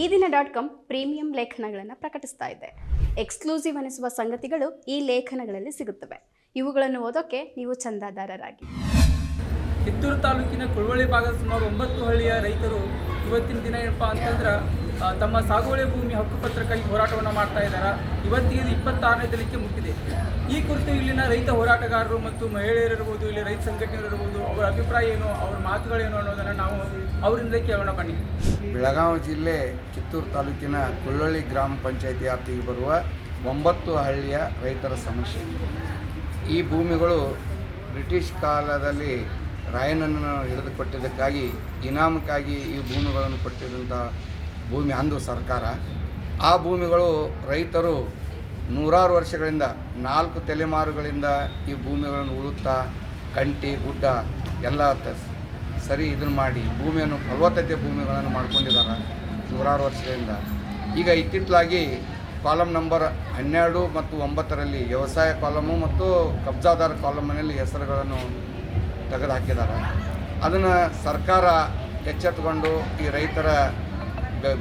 ಈ ದಿನ dot com premium ಲೇಖನಗಳನ್ನು ಪ್ರಕಟಿಸ್ತಾ ಇದೆ. ಎಕ್ಸ್ಕ್ಲೂಸಿವ್ ಅನಿಸುವ ಸಂಗತಿಗಳು ಈ ಲೇಖನಗಳಲ್ಲಿ ಸಿಗುತ್ತವೆ. ಇವುಗಳನ್ನು ಓದೋಕೆ ನೀವು ಚಂದಾದಾರರಾಗಿ. ಕಿತ್ತೂರು ತಾಲೂಕಿನ ಕುಳವಳ್ಳಿ ಭಾಗದ ಸುಮಾರು ಒಂಬತ್ತು ಹಳ್ಳಿಯ ರೈತರು ಇವತ್ತಿನ ದಿನ ಏನಪ್ಪಾ ಅಂತಂದ್ರೆ ತಮ್ಮ ಸಾಗುವಳಿ ಭೂಮಿ ಹಕ್ಕುಪತ್ರಕ್ಕಾಗಿ ಹೋರಾಟವನ್ನು ಮಾಡ್ತಾ ಇದ್ದಾರೆ? ಇವತ್ತಿಗೆ ಇದು ಇಪ್ಪತ್ತಾರನೇ ದಿನಕ್ಕೆ ಮುಟ್ಟಿದೆ. ಈ ಕುರಿತು ಇಲ್ಲಿನ ರೈತ ಹೋರಾಟಗಾರರು ಮತ್ತು ಮಹಿಳೆಯರಿರ್ಬೋದು ಇಲ್ಲಿ ರೈತ ಸಂಘಟನೆಗಳಿರ್ಬೋದು ಅವರ ಅಭಿಪ್ರಾಯ ಏನು, ಅವರ ಮಾತುಗಳೇನು ಅನ್ನೋದನ್ನು ನಾವು ಅವರಿಂದ ಕೇಳೋಣ ಬನ್ನಿ. ಬೆಳಗಾವಿ ಜಿಲ್ಲೆ ಕಿತ್ತೂರು ತಾಲೂಕಿನ ಕುಳ್ಳೊಳ್ಳಿ ಗ್ರಾಮ ಪಂಚಾಯತಿ ವ್ಯಾಪ್ತಿಗೆ ಬರುವ ಒಂಬತ್ತು ಹಳ್ಳಿಯ ರೈತರ ಸಮಸ್ಯೆ. ಈ ಭೂಮಿಗಳು ಬ್ರಿಟಿಷ್ ಕಾಲದಲ್ಲಿ ರಾಯನನ್ನು ಹಿಡಿದುಕೊಟ್ಟಿದ್ದಕ್ಕಾಗಿ, ಇನಾಮಕ್ಕಾಗಿ ಈ ಭೂಮಿಗಳನ್ನು ಕೊಟ್ಟಿದ್ದಂಥ ಭೂಮಿ ಅಂದು ಸರ್ಕಾರ. ಆ ಭೂಮಿಗಳು ರೈತರು ನೂರಾರು ವರ್ಷಗಳಿಂದ ನಾಲ್ಕು ತಲೆಮಾರುಗಳಿಂದ ಈ ಭೂಮಿಗಳನ್ನು ಉಳುತ್ತಾ, ಕಂಟಿ, ಗುಡ್ಡ ಎಲ್ಲ ಸರಿ ಇದನ್ನು ಮಾಡಿ ಭೂಮಿಯನ್ನು ಫಲವತ್ತತೆ ಭೂಮಿಗಳನ್ನು ಮಾಡ್ಕೊಂಡಿದ್ದಾರೆ ನೂರಾರು ವರ್ಷಗಳಿಂದ. ಈಗ ಇತ್ತಿತ್ತಲಾಗಿ ಕಾಲಮ್ ನಂಬರ್ ಹನ್ನೆರಡು ಮತ್ತು ಒಂಬತ್ತರಲ್ಲಿ ವ್ಯವಸಾಯ ಕಾಲಮು ಮತ್ತು ಕಬ್ಜಾದಾರ ಕಾಲಮ್ನಲ್ಲಿ ಹೆಸರುಗಳನ್ನು ತೆಗೆದುಹಾಕಿದ್ದಾರೆ ಅದನ್ನು ಸರ್ಕಾರ ಎಚ್ಚೆತ್ತುಕೊಂಡು ಈ ರೈತರ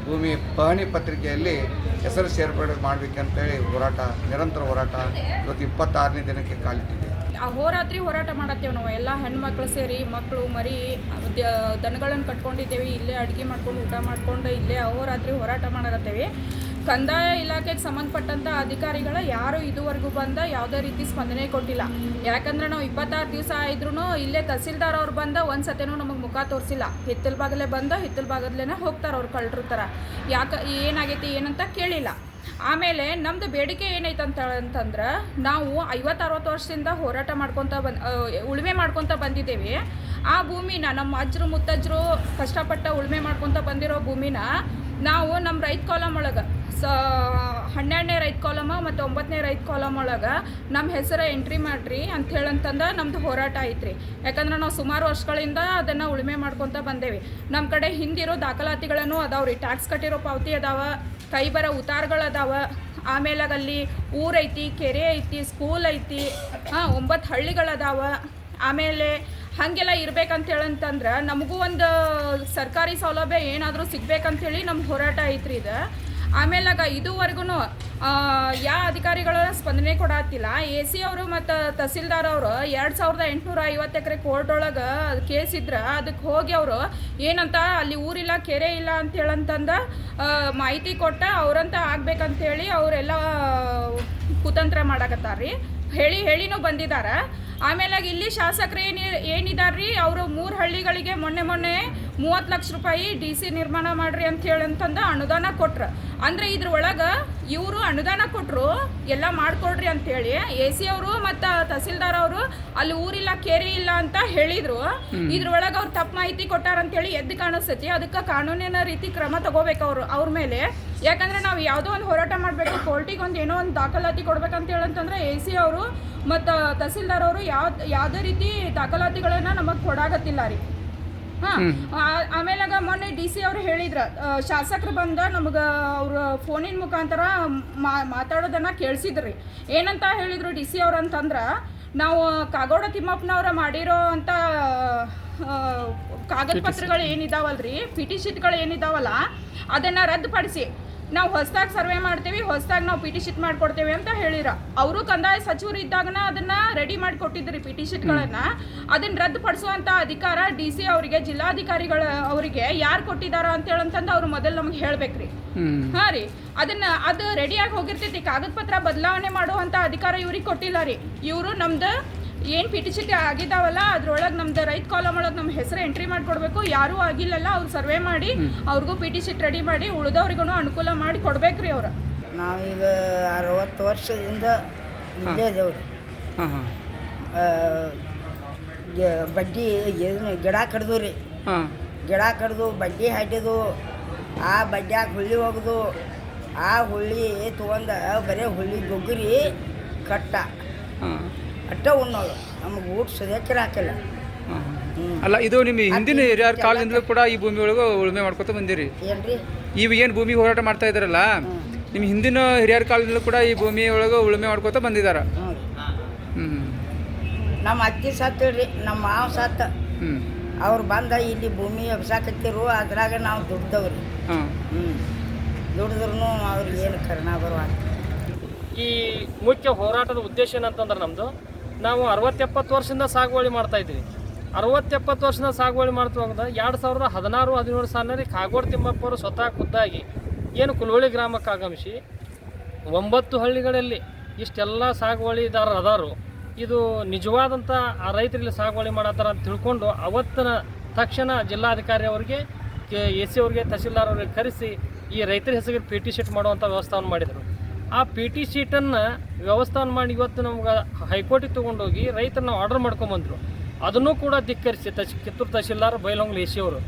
ಭೂಮಿ ಪಹಣಿ ಪತ್ರಿಕೆಯಲ್ಲಿ ಹೆಸರು ಸೇರ್ಪಡೆ ಮಾಡಬೇಕಂತೇಳಿ ಹೋರಾಟ, ನಿರಂತರ ಹೋರಾಟ ಇವತ್ತು ಇಪ್ಪತ್ತಾರನೇ ದಿನಕ್ಕೆ ಕಾಲಿಟ್ಟಿದೆ. ಹೋರಾತ್ರಿ ಹೋರಾಟ ಮಾಡತ್ತೇವೆ ನಾವು, ಎಲ್ಲ ಹೆಣ್ಮಕ್ಳು ಸೇರಿ, ಮಕ್ಕಳು, ಮರಿ ದನಗಳನ್ನು ಕಟ್ಕೊಂಡಿದ್ದೇವೆ, ಇಲ್ಲೇ ಅಡುಗೆ ಮಾಡ್ಕೊಂಡು ಊಟ ಮಾಡ್ಕೊಂಡು ಇಲ್ಲೇ ಅಹೋರಾತ್ರಿ ಹೋರಾಟ ಮಾಡಕತ್ತೇವೆ. ಕಂದಾಯ ಇಲಾಖೆಗೆ ಸಂಬಂಧಪಟ್ಟಂಥ ಅಧಿಕಾರಿಗಳ ಯಾರು ಇದುವರೆಗೂ ಬಂದ ಯಾವುದೇ ರೀತಿ ಸ್ಪಂದನೆ ಕೊಟ್ಟಿಲ್ಲ. ಯಾಕಂದ್ರೆ ನಾವು ಇಪ್ಪತ್ತಾರು ದಿವಸ ಆದ್ರೂ ಇಲ್ಲೇ ತಹಸೀಲ್ದಾರ್ ಅವ್ರು ಬಂದ ಒಂದು ಸತಿನೂ ನಮಗೆ ಮುಖ ತೋರಿಸಿಲ್ಲ. ಹಿತ್ತಲ ಬಾಗಲೇ ಬಂದ, ಹಿತ್ತಲ ಬಾಗದ್ಲೇನೆ ಹೋಗ್ತಾರೆ ಅವ್ರು ಕಳ್ಳರ ಥರ ಯಾಕೆ, ಏನಾಗೈತಿ, ಏನಂತ ಕೇಳಿಲ್ಲ. ಆಮೇಲೆ ನಮ್ದು ಬೇಡಿಕೆ ಏನೈತೆ ಅಂತ ಅಂತಂದ್ರೆ, ನಾವು ಐವತ್ತು ಅರವತ್ತು ವರ್ಷದಿಂದ ಹೋರಾಟ ಮಾಡ್ಕೊತ ಬಂದು ಉಳುಮೆ ಮಾಡ್ಕೊತ ಬಂದಿದ್ದೇವೆ. ಆ ಭೂಮಿನ ನಮ್ಮ ಅಜ್ಜರು ಮುತ್ತಜ್ಜರು ಕಷ್ಟಪಟ್ಟ ಉಳುಮೆ ಮಾಡ್ಕೊತ ಬಂದಿರೋ ಭೂಮಿನ ನಾವು ನಮ್ಮ ರೈತ ಕಾಲಮ್ ಒಳಗೆ ಸ, ಹನ್ನೆರಡನೇ ರೈತ ಕಾಲಮ ಮತ್ತು ಒಂಬತ್ತನೇ ರೈತ ಕಾಲಮ್ ಒಳಗೆ ನಮ್ಮ ಹೆಸರು ಎಂಟ್ರಿ ಮಾಡಿರಿ ಅಂತ ಹೇಳಂತಂದ ನಮ್ಮದು ಹೋರಾಟ ಐತ್ರಿ. ಯಾಕಂದ್ರೆ ನಾವು ಸುಮಾರು ವರ್ಷಗಳಿಂದ ಅದನ್ನು ಉಳುಮೆ ಮಾಡ್ಕೊತ ಬಂದೇವಿ. ನಮ್ಮ ಕಡೆ ಹಿಂದಿರೋ ದಾಖಲಾತಿಗಳನ್ನು ರೀ ಟ್ಯಾಕ್ಸ್ ಕಟ್ಟಿರೋ ಪಾವತಿ ಅದಾವ ಕೈ ಬರೋ ಉತ್ತಾರಗಳು ಅದಾವ. ಆಮೇಲೆ ಅಲ್ಲಿ ಊರೈತಿ ಕೆರೆ ಐತಿ, ಸ್ಕೂಲ್ ಐತಿ, ಹಾಂ, ಒಂಬತ್ತು ಹಳ್ಳಿಗಳದಾವ ಆಮೇಲೆ ಹಾಗೆಲ್ಲ ಇರ್ಬೇಕಂತ ಹೇಳಂತಂದ್ರೆ ನಮಗೂ ಒಂದು ಸರ್ಕಾರಿ ಸೌಲಭ್ಯ ಏನಾದರೂ ಸಿಗ್ಬೇಕಂತೇಳಿ ನಮ್ಮ ಹೋರಾಟ ಐತ್ರಿ ಇದು. ಆಮೇಲಾಗ ಇದುವರೆಗೂ ಯಾವ ಅಧಿಕಾರಿಗಳ ಸ್ಪಂದನೆ ಕೊಡತ್ತಿಲ್ಲ ಎ ಸಿ ಅವರು ಮತ್ತು ತಹಸೀಲ್ದಾರ್ ಅವರು ಎರಡು ಸಾವಿರದ ಎಂಟುನೂರ ಐವತ್ತು ಎಕರೆ ಕೋರ್ಟ್ ಒಳಗೆ ಕೇಸ್ ಇದ್ರೆ ಅದಕ್ಕೆ ಹೋಗಿ ಅವರು ಏನಂತ ಅಲ್ಲಿ ಊರಿಲ್ಲ ಕೆರೆ ಇಲ್ಲ ಅಂತ ಹೇಳಂತಂದ ಮಾಹಿತಿ ಕೊಟ್ಟ ಅವರಂತ ಆಗ್ಬೇಕಂತೇಳಿ ಅವರೆಲ್ಲ ಕುತಂತ್ರ ಮಾಡಕತ್ತಾರ್ರಿ. ಹೇಳಿ ಹೇಳಿನೂ ಬಂದಿದ್ದಾರೆ ಆಮೇಲೆ ಇಲ್ಲಿ ಶಾಸಕರು ಏನು ರೀ ಅವರು ಮೂರು ಹಳ್ಳಿಗಳಿಗೆ ಮೊನ್ನೆ ಮೊನ್ನೆ ಮೂವತ್ತು ಲಕ್ಷ ರೂಪಾಯಿ ಡಿ ಸಿ ನಿರ್ಮಾಣ ಮಾಡ್ರಿ ಅಂತ ಹೇಳಂತಂದು ಅನುದಾನ ಕೊಟ್ರು. ಅಂದರೆ ಇದ್ರ ಒಳಗೆ ಇವರು ಅನುದಾನ ಕೊಟ್ಟರು ಎಲ್ಲ ಮಾಡಿಕೊಡ್ರಿ ಅಂತೇಳಿ ಎ ಸಿ ಅವರು ಮತ್ತು ತಹಸೀಲ್ದಾರ್ ಅವರು ಅಲ್ಲಿ ಊರಿಲ್ಲ ಕೇರಿ ಇಲ್ಲ ಅಂತ ಹೇಳಿದರು. ಇದ್ರೊಳಗೆ ಅವ್ರು ತಪ್ಪು ಮಾಹಿತಿ ಕೊಟ್ಟಾರ ಅಂತೇಳಿ ಎದ್ದು ಕಾಣಿಸ್ತೈತಿ. ಅದಕ್ಕೆ ಕಾನೂನಿನ ರೀತಿ ಕ್ರಮ ತಗೋಬೇಕು ಅವರು ಅವ್ರ ಮೇಲೆ. ಯಾಕಂದ್ರೆ ನಾವು ಯಾವುದೋ ಒಂದು ಹೋರಾಟ ಮಾಡಬೇಕು ಕೋರ್ಟಿಗೆ ಒಂದು ಏನೋ ಒಂದು ದಾಖಲಾತಿ ಕೊಡ್ಬೇಕಂತ ಹೇಳಂತಂದ್ರೆ ಎ ಸಿ ಅವರು ಮತ್ತು ತಹಸೀಲ್ದಾರ್ ಅವರು ಯಾವ ಯಾವುದೇ ರೀತಿ ದಾಖಲಾತಿಗಳನ್ನು ನಮಗೆ ಕೊಡಾಗತ್ತಿಲ್ಲ ರೀ. ಆಮೇಲಾಗ ಮೊನ್ನೆ ಡಿ ಸಿ ಅವ್ರು ಹೇಳಿದ್ರ ಶಾಸಕರು ಬಂದ ನಮಗ ಅವ್ರ ಫೋನಿನ ಮುಖಾಂತರ ಮಾ ಮಾತಾಡೋದನ್ನ ಕೇಳಿಸಿದ್ರಿ. ಏನಂತ ಹೇಳಿದ್ರು ಡಿ ಸಿ ಅವ್ರು ಅಂತಂದ್ರೆ ನಾವು ಕಾಗೋಡ ತಿಮ್ಮಪ್ಪನವ್ರ ಮಾಡಿರೋ ಅಂತ ಕಾಗದ ಪತ್ರಗಳು ಏನಿದಾವಲ್ರಿ? ಪಿಟಿ ಶೀಟ್ಗಳು ಏನಿದಾವಲ್ಲ ಅದನ್ನ ರದ್ದುಪಡಿಸಿ. ನಾವು ಹೊಸದಾಗಿ ಸರ್ವೆ ಮಾಡ್ತೀವಿ ಹೊಸದಾಗಿ ನಾವು ಪಿ ಟಿ ಶೀಟ್ ಮಾಡಿಕೊಡ್ತೇವೆ ಅಂತ ಹೇಳಿರ. ಅವರು ಕಂದಾಯ ಸಚಿವರು ಇದ್ದಾಗನ ಅದನ್ನ ರೆಡಿ ಮಾಡಿ ಕೊಟ್ಟಿದ್ರಿ ಪಿ ಟಿ ಶೀಟ್ಗಳನ್ನ. ಅದನ್ನ ರದ್ದುಪಡಿಸುವಂತ ಅಧಿಕಾರ ಡಿ ಸಿ ಅವರಿಗೆ ಜಿಲ್ಲಾಧಿಕಾರಿಗಳ ಅವರಿಗೆ ಯಾರು ಕೊಟ್ಟಿದಾರ ಅಂತ ಹೇಳಂತಂದು ಅವ್ರು ಮೊದಲು ನಮ್ಗೆ ಹೇಳ್ಬೇಕ್ರಿ. ಹಾ ರೀ. ಅದನ್ನ ಅದು ರೆಡಿಯಾಗಿ ಹೋಗಿರ್ತೈತಿ. ಕಾಗದ ಪತ್ರ ಬದಲಾವಣೆ ಮಾಡುವಂತ ಅಧಿಕಾರ ಇವ್ರಿಗೆ ಕೊಟ್ಟಿಲ್ಲ ರೀ. ಇವರು ನಮ್ದು ಏನು ಪಿ ಟಿ ಚೀಟಿ ಆಗಿದ್ದಾವಲ್ಲ ಅದ್ರೊಳಗೆ ನಮ್ದು ರೈತ ಕಾಲಮ್ ಒಳಗೆ ನಮ್ಮ ಹೆಸರು ಎಂಟ್ರಿ ಮಾಡಿಕೊಡ್ಬೇಕು. ಯಾರೂ ಆಗಿಲ್ಲಲ್ಲ ಅವ್ರು ಸರ್ವೆ ಮಾಡಿ ಅವ್ರಿಗೂ ಪಿ ಟಿ ಚೀಟ್ ರೆಡಿ ಮಾಡಿ ಉಳಿದವ್ರಿಗೂ ಅನುಕೂಲ ಮಾಡಿ ಕೊಡ್ಬೇಕ್ರಿ ಅವ್ರು. ನಾವೀಗ ಅರವತ್ತು ವರ್ಷದಿಂದ ಇಲ್ಲೇ ಬಡ್ಡಿ ಏನು ಗಿಡ ಕಡ್ದು ರೀ ಹಾಂ. ಗಿಡ ಕಡ್ದು ಬಡ್ಡಿ ಹಾಕಿದು ಆ ಬಡ್ಡ್ಯಾಗ ಹುಳ್ಳಿ ಒಗೆದು ಆ ಹುಳ್ಳಿ ತೊಗೊಂಡ ಬರೀ ಹುಳ್ಳಿ ಗೊಗ್ಗರಿ ಕಟ್ಟ. ಹಾಂ. ಅಟ್ಟ ಉಣ್ಣೋದು. ನಮಗೆ ಊಟ ಸದ್ಯಕ್ಕೆ ಹಾಕಿಲ್ಲ ಅಲ್ಲ ಇದು ನಿಮ್ಮ ಹಿಂದಿನ ಹಿರಿಯರ ಕಾಲದಿಂದಲೂ ಕೂಡ ಈ ಭೂಮಿ ಒಳಗೆ ಉಳುಮೆ ಮಾಡ್ಕೊತ ಬಂದಿರಿ. ಏನ್ರಿ? ಇವು ಏನು ಭೂಮಿ ಹೋರಾಟ ಮಾಡ್ತಾ ಇದ್ದಾರಲ್ಲ ನಿಮ್ಮ ಹಿಂದಿನ ಹಿರಿಯರ ಕಾಲದಿಂದಲೂ ಕೂಡ ಈ ಭೂಮಿ ಒಳಗೆ ಉಳುಮೆ ಮಾಡ್ಕೋತ ಬಂದಿದ್ದಾರೆ ಹ್ಞೂ ನಮ್ಮ ಅತ್ತಿ ಸತ್ತಳ್ರಿ ನಮ್ಮ ಮಾವ ಸತ್ತ ಹ್ಞೂ ಅವ್ರು ಬಂದ ಇಲ್ಲಿ ಭೂಮಿ ಎಬ್ಸಾಕತ್ತಿರು ಅದ್ರಾಗ ನಾವು ದುಡ್ದವ್ರಿ. ಹಾಂ. ಹ್ಞೂ ದುಡಿದ್ರು ಅವ್ರಿಗೆ ಏನು ಕರ್ಣ ಬರುವ ಈ ಮುಖ್ಯ ಹೋರಾಟದ ಉದ್ದೇಶ ಏನಂತಂದ್ರೆ ನಮ್ಮದು ನಾವು ಅರವತ್ತೆಪ್ಪತ್ತು ವರ್ಷದಿಂದ ಸಾಗುವಳಿ ಮಾಡ್ತಾ ಇದ್ದೀವಿ. ಅರವತ್ತೆಪ್ಪತ್ತು ವರ್ಷದಿಂದ ಸಾಗುವಳಿ ಮಾಡ್ತಾ ಎರಡು ಸಾವಿರದ ಹದಿನಾರು, ಹದಿನೇಳು ಸಾಲಿನಲ್ಲಿ ಕಾಗೋಡು ತಿಮ್ಮಪ್ಪ ಅವರು ಸ್ವತಃ ಖುದ್ದಾಗಿ ಏನು ಕುಲವಳ್ಳಿ ಗ್ರಾಮಕ್ಕೆ ಆಗಮಿಸಿ ಒಂಬತ್ತು ಹಳ್ಳಿಗಳಲ್ಲಿ ಇಷ್ಟೆಲ್ಲ ಸಾಗುವಳಿದಾರರು ಅದಾರು. ಇದು ನಿಜವಾದಂಥ ಆ ರೈತರಲ್ಲಿ ಸಾಗುವಳಿ ಮಾಡತ್ತಾರ ಅಂತ ತಿಳ್ಕೊಂಡು ಅವತ್ತಿನ ತಕ್ಷಣ ಜಿಲ್ಲಾಧಿಕಾರಿ ಅವರಿಗೆ, ಕೆ ಎ ಸಿ ಅವ್ರಿಗೆ ತಹಸೀಲ್ದಾರ್ ಅವ್ರಿಗೆ ಕರೆಸಿ ಈ ರೈತರ ಹೆಸರಿಗೆ ಪಿ ಟಿ ಶೀಟ್ ಮಾಡುವಂಥ ವ್ಯವಸ್ಥೆಯನ್ನು ಮಾಡಿದರು. ಆ ಪಿ ಟಿ ಶೀಟನ್ನು ವ್ಯವಸ್ಥಾನ ಮಾಡಿ ಇವತ್ತು ನಮ್ಗೆ ಹೈಕೋರ್ಟಿಗೆ ತೊಗೊಂಡೋಗಿ ರೈತರನ್ನ ಆರ್ಡರ್ ಮಾಡ್ಕೊಂಬಂದರು. ಅದನ್ನು ಕೂಡ ಧಿಕ್ಕರಿಸಿ ತಶ್ ಕಿತ್ತೂರು ತಹಶೀಲ್ದಾರ್ ಬೈಲೊಂಗ್ಲ ಎ ಅವರು.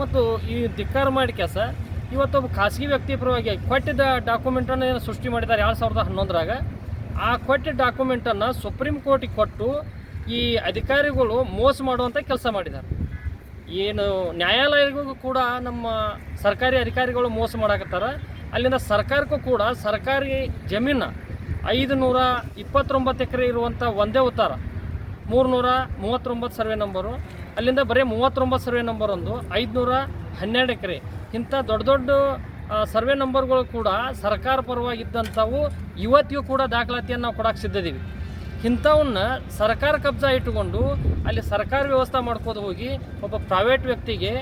ಮತ್ತು ಈ ಧಿಕ್ಕಾರ ಮಾಡಿ ಕೆಲಸ ಇವತ್ತೊಬ್ಬ ಖಾಸಗಿ ವ್ಯಕ್ತಿ ಪರವಾಗಿ ಕೊಟ್ಟಿದ್ದ ಡಾಕ್ಯುಮೆಂಟನ್ನು ಏನು ಸೃಷ್ಟಿ ಮಾಡಿದ್ದಾರೆ ಎರಡು ಸಾವಿರದ ಹನ್ನೊಂದರಾಗ. ಆ ಕೊಟ್ಟಿದ್ದ ಡಾಕ್ಯುಮೆಂಟನ್ನು ಸುಪ್ರೀಂ ಕೋರ್ಟಿಗೆ ಕೊಟ್ಟು ಈ ಅಧಿಕಾರಿಗಳು ಮೋಸ ಮಾಡುವಂಥ ಕೆಲಸ ಮಾಡಿದ್ದಾರೆ. ಏನು ನ್ಯಾಯಾಲಯಗಳಿಗೂ ಕೂಡ ನಮ್ಮ ಸರ್ಕಾರಿ ಅಧಿಕಾರಿಗಳು ಮೋಸ ಮಾಡಕತ್ತಾರ. ಅಲ್ಲಿಂದ ಸರ್ಕಾರಕ್ಕೂ ಕೂಡ ಸರ್ಕಾರಿ ಜಮೀನು ಐದು ನೂರ ಇಪ್ಪತ್ತೊಂಬತ್ತು ಎಕರೆ ಇರುವಂಥ ಒಂದೇ ಉತ್ತರ. ಮೂರುನೂರ ಮೂವತ್ತೊಂಬತ್ತು ಸರ್ವೆ ನಂಬರು, ಅಲ್ಲಿಂದ ಬರೀ ಮೂವತ್ತೊಂಬತ್ತು ಸರ್ವೆ ನಂಬರ್ ಒಂದು ಐದುನೂರ ಹನ್ನೆರಡು ಎಕರೆ. ಇಂಥ ದೊಡ್ಡ ದೊಡ್ಡ ಸರ್ವೆ ನಂಬರ್ಗಳು ಕೂಡ ಸರ್ಕಾರ ಪರವಾಗಿದ್ದಂಥವು ಇವತ್ತಿಗೂ ಕೂಡ ದಾಖಲಾತಿಯನ್ನು ನಾವು ಕೊಡಕ್ಕೆ ಸಿದ್ಧದೀವಿ ಇಂಥವನ್ನ ಸರ್ಕಾರ ಕಬ್ಜಾ ಇಟ್ಟುಕೊಂಡು ಅಲ್ಲಿ ಸರ್ಕಾರ ವ್ಯವಸ್ಥೆ ಮಾಡ್ಕೋದು ಹೋಗಿ ಒಬ್ಬ ಪ್ರೈವೇಟ್ ವ್ಯಕ್ತಿಗೆ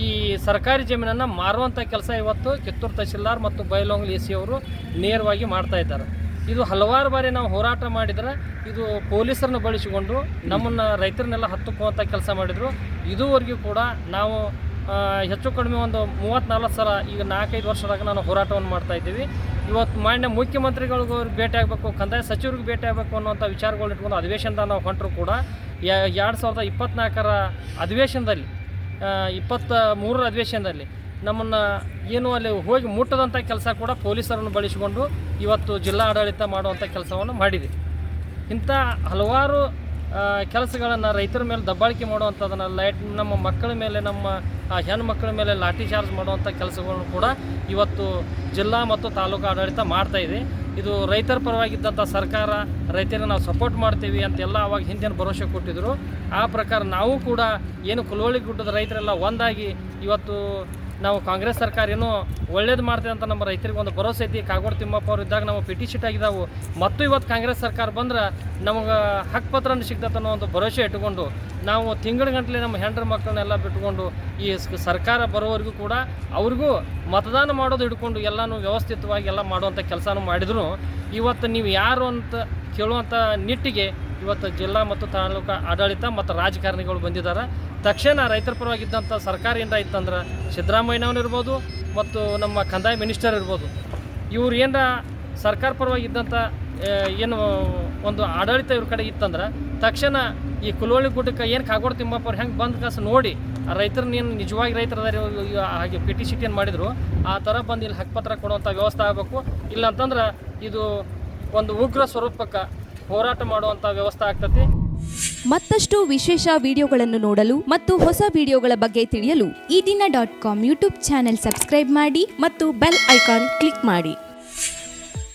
ಈ ಸರ್ಕಾರಿ ಜಮೀನನ್ನು ಮಾರುವಂಥ ಕೆಲಸ ಇವತ್ತು ಕಿತ್ತೂರು ತಹಶೀಲ್ದಾರ್ ಮತ್ತು ಬೈಲೋಂಗ್ಲ್ ಎ ಸಿ ಅವರು ನೇರವಾಗಿ ಮಾಡ್ತಾ ಇದ್ದಾರೆ. ಇದು ಹಲವಾರು ಬಾರಿ ನಾವು ಹೋರಾಟ ಮಾಡಿದರೆ ಇದು ಪೊಲೀಸರನ್ನು ಬಳಸಿಕೊಂಡು ನಮ್ಮನ್ನು ರೈತರನ್ನೆಲ್ಲ ಹತ್ತುಕುವಂಥ ಕೆಲಸ ಮಾಡಿದರು. ಇದುವರೆಗೂ ಕೂಡ ನಾವು ಹೆಚ್ಚು ಕಡಿಮೆ ಒಂದು ಮೂವತ್ತ್ನಾಲ್ಕು ಸಲ ಈಗ ನಾಲ್ಕೈದು ವರ್ಷದಾಗ ನಾನು ಹೋರಾಟವನ್ನು ಮಾಡ್ತಾ ಇದ್ದೀವಿ. ಇವತ್ತು ಮಾನ್ಯ ಮುಖ್ಯಮಂತ್ರಿಗಳಿಗೂ ಭೇಟಿ ಆಗಬೇಕು, ಕಂದಾಯ ಸಚಿವರಿಗೆ ಭೇಟಿ ಆಗಬೇಕು ಅನ್ನೋಂಥ ವಿಚಾರಗಳನ್ನ ಇಟ್ಕೊಂಡು ಅಧಿವೇಶನದ ನಾವು ಹೊಂಟರು ಕೂಡ ಎರಡು ಸಾವಿರದ ಇಪ್ಪತ್ತ್ನಾಲ್ಕರ ಅಧಿವೇಶನದಲ್ಲಿ ಇಪ್ಪತ್ತ ಮೂರರ ಅಧಿವೇಶನದಲ್ಲಿ ನಮ್ಮನ್ನು ಏನು ಅಲ್ಲಿ ಹೋಗಿ ಮುಟ್ಟದಂಥ ಕೆಲಸ ಕೂಡ ಪೊಲೀಸರನ್ನು ಬಳಸಿಕೊಂಡು ಇವತ್ತು ಜಿಲ್ಲಾ ಆಡಳಿತ ಮಾಡುವಂಥ ಕೆಲಸವನ್ನು ಮಾಡಿದೆ. ಇಂಥ ಹಲವಾರು ಕೆಲಸಗಳನ್ನು ರೈತರ ಮೇಲೆ ದಬ್ಬಾಳಿಕೆ ಮಾಡುವಂಥದ್ದನ್ನು ಲೈಟ್ ನಮ್ಮ ಮಕ್ಕಳ ಮೇಲೆ, ನಮ್ಮ ಹೆಣ್ಣು ಮಕ್ಕಳ ಮೇಲೆ ಲಾಠಿ ಚಾರ್ಜ್ ಮಾಡುವಂಥ ಕೆಲಸಗಳನ್ನು ಕೂಡ ಇವತ್ತು ಜಿಲ್ಲಾ ಮತ್ತು ತಾಲೂಕು ಆಡಳಿತ ಮಾಡ್ತಾ ಇದೆ ರೈತರ ಪರವಾಗಿದ್ದಂಥ ಸರ್ಕಾರ ರೈತರಿಗೆ ನಾವು ಸಪೋರ್ಟ್ ಮಾಡ್ತೀವಿ ಅಂತೆಲ್ಲ ಅವಾಗ ಹಿಂದಿನ ಭರವಸೆ ಕೊಟ್ಟಿದ್ದರು ಆ ಪ್ರಕಾರ ನಾವು ಕೂಡ ಏನು ಕುಲವಳಿ ಗುಡ್ಡದ ರೈತರೆಲ್ಲ ಒಂದಾಗಿ ಇವತ್ತು ನಾವು ಕಾಂಗ್ರೆಸ್ ಸರ್ಕಾರ ಏನೋ ಒಳ್ಳೇದು ಮಾಡ್ತೀವಿ ಅಂತ ನಮ್ಮ ರೈತರಿಗೆ ಒಂದು ಭರವಸೆ ಐತಿ ಕಾಗೋಡು ತಿಮ್ಮಪ್ಪ ಅವ್ರು ಇದ್ದಾಗ ನಾವು ಪಿ ಟಿ ಶೀಟ್ ಆಗಿದ್ದಾವೆ ಮತ್ತು ಇವತ್ತು ಕಾಂಗ್ರೆಸ್ ಸರ್ಕಾರ ಬಂದ್ರೆ ನಮಗೆ ಹಕ್ಕುಪತ್ರನ ಸಿಗ್ತದೆ ಅನ್ನೋ ಒಂದು ಭರವಸೆ ಇಟ್ಟುಕೊಂಡು ನಾವು ತಿಂಗಳ ಗಂಟಲೆ ನಮ್ಮ ಹೆಂಡ್ರ ಮಕ್ಕಳನ್ನೆಲ್ಲ ಬಿಟ್ಕೊಂಡು ಈ ಸರ್ಕಾರ ಬರೋವರೆಗೂ ಕೂಡ ಅವ್ರಿಗೂ ಮತದಾನ ಮಾಡೋದು ಹಿಡ್ಕೊಂಡು ಎಲ್ಲನೂ ವ್ಯವಸ್ಥಿತವಾಗಿ ಎಲ್ಲ ಮಾಡುವಂಥ ಕೆಲಸನೂ ಮಾಡಿದ್ರು. ಇವತ್ತು ನೀವು ಯಾರು ಅಂತ ಕೇಳುವಂಥ ನಿಟ್ಟಿಗೆ ಇವತ್ತು ಜಿಲ್ಲಾ ಮತ್ತು ತಾಲೂಕು ಆಡಳಿತ ಮತ್ತು ರಾಜಕಾರಣಿಗಳು ಬಂದಿದ್ದಾರೆ. ತಕ್ಷಣ ರೈತರ ಪರವಾಗಿದ್ದಂಥ ಸರ್ಕಾರ ಏನರ ಇತ್ತಂದ್ರೆ ಸಿದ್ದರಾಮಯ್ಯನವ್ರು ಇರ್ಬೋದು ಮತ್ತು ನಮ್ಮ ಕಂದಾಯ ಮಿನಿಸ್ಟರ್ ಇರ್ಬೋದು. ಇವ್ರು ಏನರ ಸರ್ಕಾರ ಪರವಾಗಿದ್ದಂಥ ಇದ್ದಂಥ ಏನು ಒಂದು ಆಡಳಿತ ಇವ್ರ ಕಡೆ ಇತ್ತಂದ್ರೆ ತಕ್ಷಣ ಈ ಕುಲೋಳಿ ಗುಡ್ಡಕ್ಕೆ ಏನು ಕಾಗೋಡು ತಿಮ್ಮಪ್ಪ ಅವ್ರು ಹೆಂಗೆ ಬಂದ ಕಸ ನೋಡಿ ಆ ರೈತರನ್ನ ಏನು ನಿಜವಾಗಿ ರೈತರ ಹಾಗೆ ಪಿ ಟಿ ಸಿಟಿ ಏನು ಮಾಡಿದ್ರು, ಆ ಥರ ಬಂದು ಇಲ್ಲಿ ಹಕ್ಕುಪತ್ರ ಕೊಡುವಂಥ ವ್ಯವಸ್ಥೆ ಆಗಬೇಕು. ಇಲ್ಲ ಅಂತಂದ್ರೆ ಇದು ಒಂದು ಉಗ್ರ ಸ್ವರೂಪಕ್ಕೆ ಹೋರಾಟ ಮಾಡುವಂಥ ವ್ಯವಸ್ಥೆ ಆಗ್ತತಿ. ಮತ್ತಷ್ಟು ವಿಶೇಷ ವಿಡಿಯೋಗಳನ್ನು ನೋಡಲು ಮತ್ತು ಹೊಸ ವಿಡಿಯೋಗಳ ಬಗ್ಗೆ ತಿಳಿಯಲು Eedina dot com YouTube channel subscribe ಮಾಡಿ ಮತ್ತು ಬೆಲ್ ಐಕಾನ್ ಕ್ಲಿಕ್ ಮಾಡಿ.